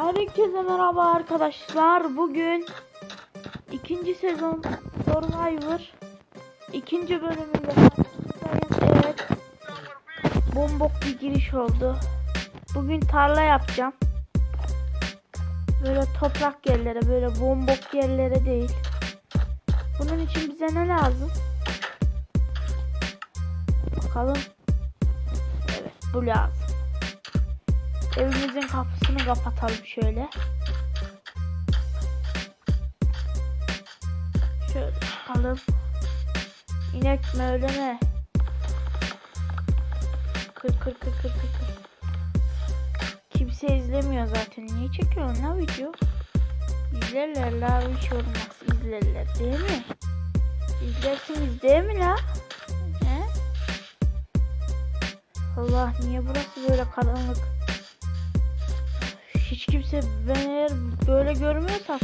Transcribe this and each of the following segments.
Herkese merhaba arkadaşlar. Bugün ikinci sezon Survivor ikinci bölümüyle karşınızdayım. Evet. Bombok bir giriş oldu. Bugün tarla yapacağım. Böyle toprak yerlere, böyle bombok yerlere değil. Bunun için bize ne lazım? Bakalım. Evet, bu lazım. Evimizin kapısını kapatalım şöyle. Şöyle bakalım. İnek mi öyle mi? Kır kır kır kır kır. Kimse izlemiyor zaten. Niye çekiyorsun lan video? İzlerler la hiç olmaz. İzlerler değil mi? İzlersiniz değil mi la? Allah niye burası böyle karanlık? Kimse ben eğer böyle görmüyorsam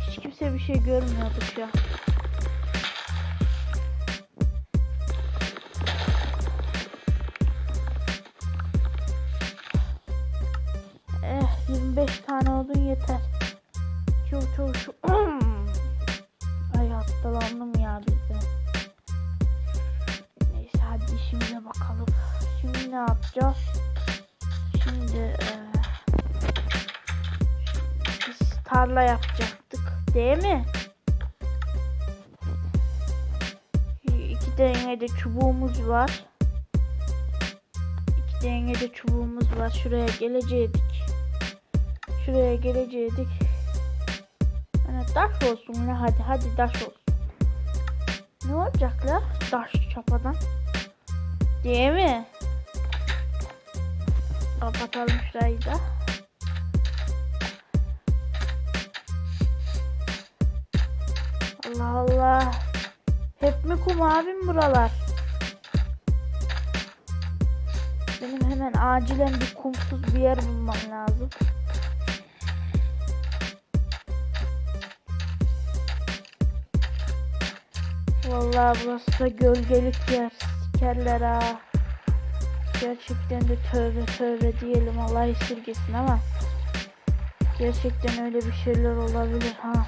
hiç kimse bir şey görmüyordu an. Eh 25 tane odun yeter. Çuv çuv çuv. Ay hastalandım ya bizde. Neyse hadi işimize bakalım. Şimdi ne yapacağız? Şimdi tarla yapacaktık değil mi? İki tane de çubuğumuz var. İki tane de çubuğumuz var. Şuraya gelecektik. Şuraya gelecektik. Yani taş olsun la hadi hadi taş olsun. Ne olacak la taş çapadan? Değil mi? Kapatalım şurayı da. Allah Allah. Hep mi kum abim buralar? Benim hemen acilen bir kumsuz bir yer bulmam lazım. Vallahi burası da gölgelik yer. Sikerler ha. Gerçekten de tövbe tövbe diyelim Allah esirgesin ama gerçekten öyle bir şeyler olabilir ha.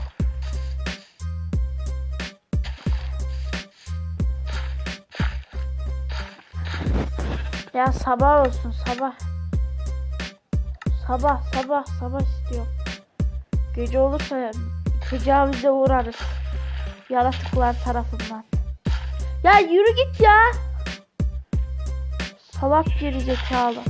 Ya sabah olsun sabah. Sabah sabah sabah istiyorum. Gece olursa tecavüze uğrarız. Yaratıklar tarafından. Ya yürü git ya. Salak geri zekalı.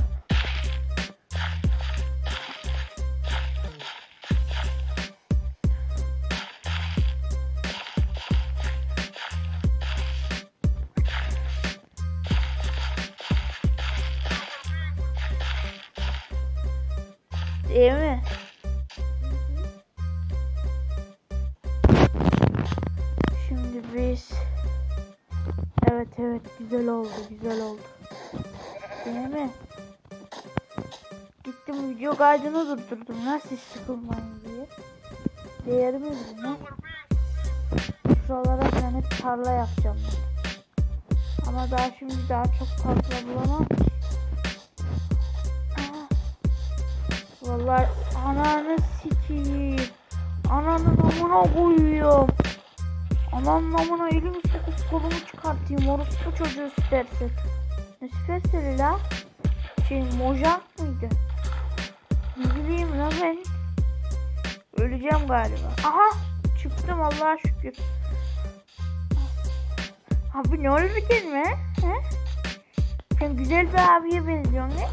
Değil mi? Şimdi biz Evet evet güzel oldu güzel oldu. Değil mi? Gittim video kaydını durdurdum siz sıkılmayın diye. Değer mi bu ne? Şuralara ben hep tarla yapacağım ben. Ama daha şimdi daha çok fazla bulamam. Vallahi ananı sikeyim. Ananın amına koyuyorum. Ananın amına elimi sokup kolumu çıkartayım. Orospu çocuğu istersin. Ne la? Şey mojang mıydı? Ne bileyim la ben. Öleceğim galiba. Aha çıktım Allah'a şükür. Abi ne oldu kendime? He? Sen güzel bir abiye benziyorsun ne?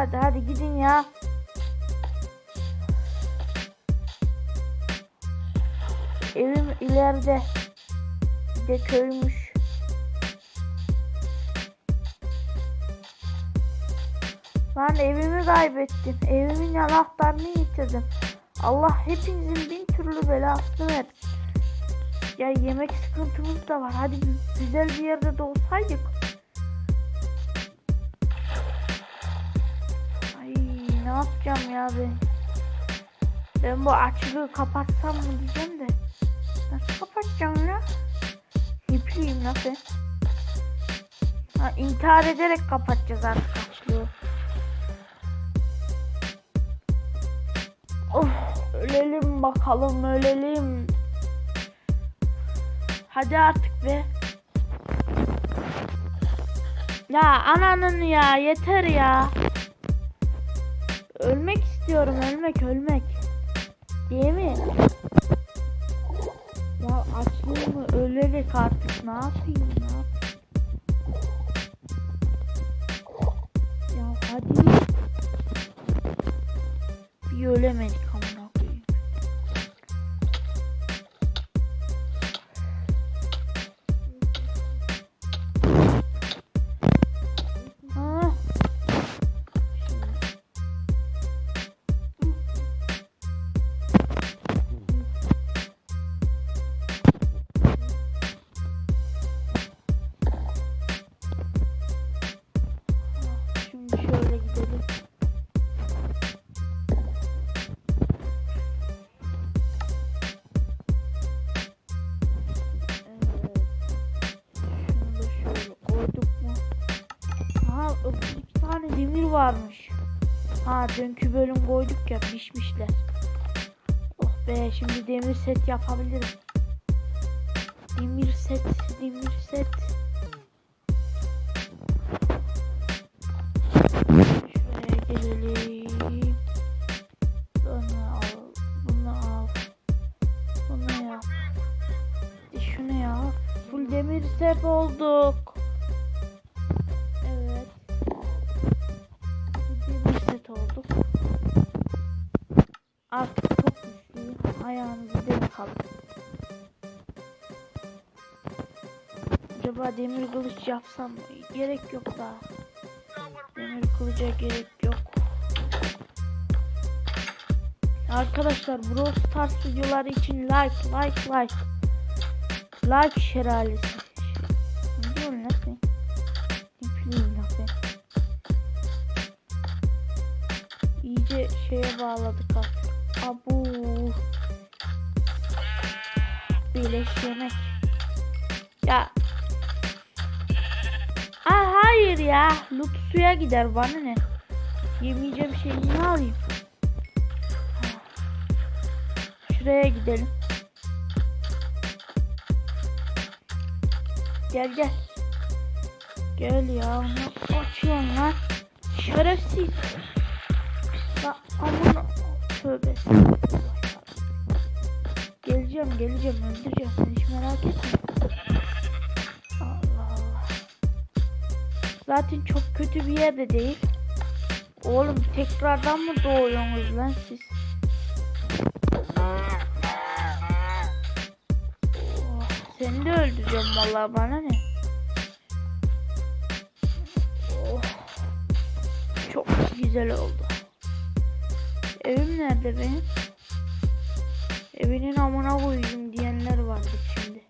Hadi hadi gidin ya. Evim ileride. Bir de köymüş. Lan evimi kaybettim. Evimin anahtarını yitirdim. Allah hepinizin bin türlü belasını versin. Ya yemek sıkıntımız da var. Hadi gü- güzel bir yerde de olsaydık. Ne yapacağım ya ben? Ben bu açlığı kapatsam mı diyeceğim de. Nasıl kapatacağım ya? Hipliyim ben. Ha, intihar ederek kapatacağız artık açlığı. Ölelim bakalım ölelim. Hadi artık be. Ya ananın ya yeter ya. Ölmek istiyorum ölmek ölmek. Değil mi? Ya açlayayım mı ölerek artık ne yapayım ne yapayım. Ya hadi. Bir ölemedik varmış. Ha dünkü bölüm koyduk ya pişmişler. Oh be şimdi demir set yapabilirim. Demir set, demir set. Şuraya gelelim. Bunu al, bunu al. Bunu yap. E şunu yap. Full demir set olduk. Güçlüyüm. Ayağınızı denk alın. Acaba demir kılıç yapsam? Gerek yok daha. Demir kılıca gerek yok. Arkadaşlar Brawl Stars videoları için like like like. Like şelalesi. Ne diyorsun lan sen? İyice şeye bağladık artık. Abu. Beleş yemek. Ya. Aa, hayır ya. Loot suya gider bana ne? Yemeyeceğim şey ne alayım? Şuraya gidelim. Gel gel. Gel ya. Ne açıyorsun lan? Şerefsiz. La amına. Tövbe. Geleceğim geleceğim öldüreceğim sen hiç merak etme. Allah Allah. Zaten çok kötü bir yerde değil. Oğlum tekrardan mı doğuyorsunuz lan siz? Oh, seni de öldüreceğim vallahi bana ne? Oh, çok güzel oldu. Evim nerede benim? Evinin amına koyayım diyenler vardı şimdi.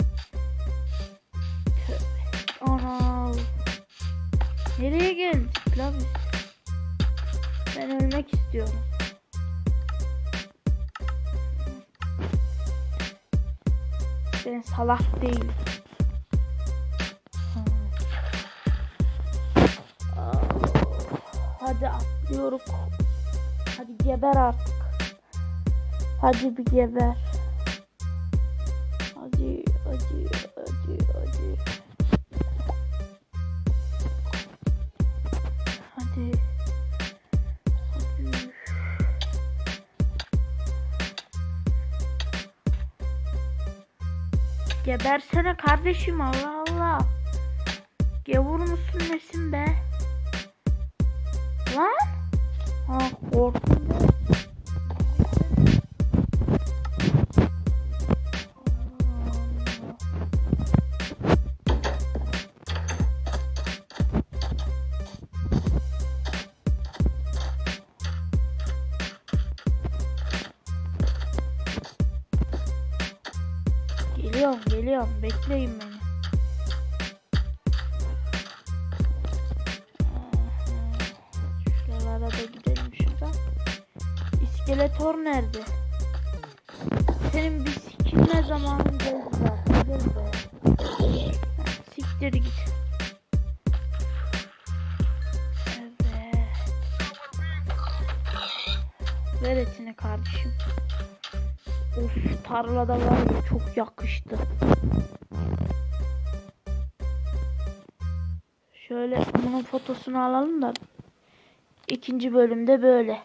Ana. Nereye geldik lan? Ben ölmek istiyorum. Ben salak değilim. Hadi atlıyorum. Hadi geber artık. Hadi bir geber. Hadi, hadi, hadi, hadi. Hadi. Hadi. Gebersene kardeşim Allah Allah. Gevur musun nesin be? Lan? Ha korktum geliyorum bekleyin beni. Şuralara da gidelim şuradan. İskeletor nerede? Senin bir sikilme zamanın geldi zaten. Gel be. Siktir git. Evet. Ver etini kardeşim. Of tarlada var ya çok yakıştı. Şöyle bunun fotosunu alalım da ikinci bölümde böyle.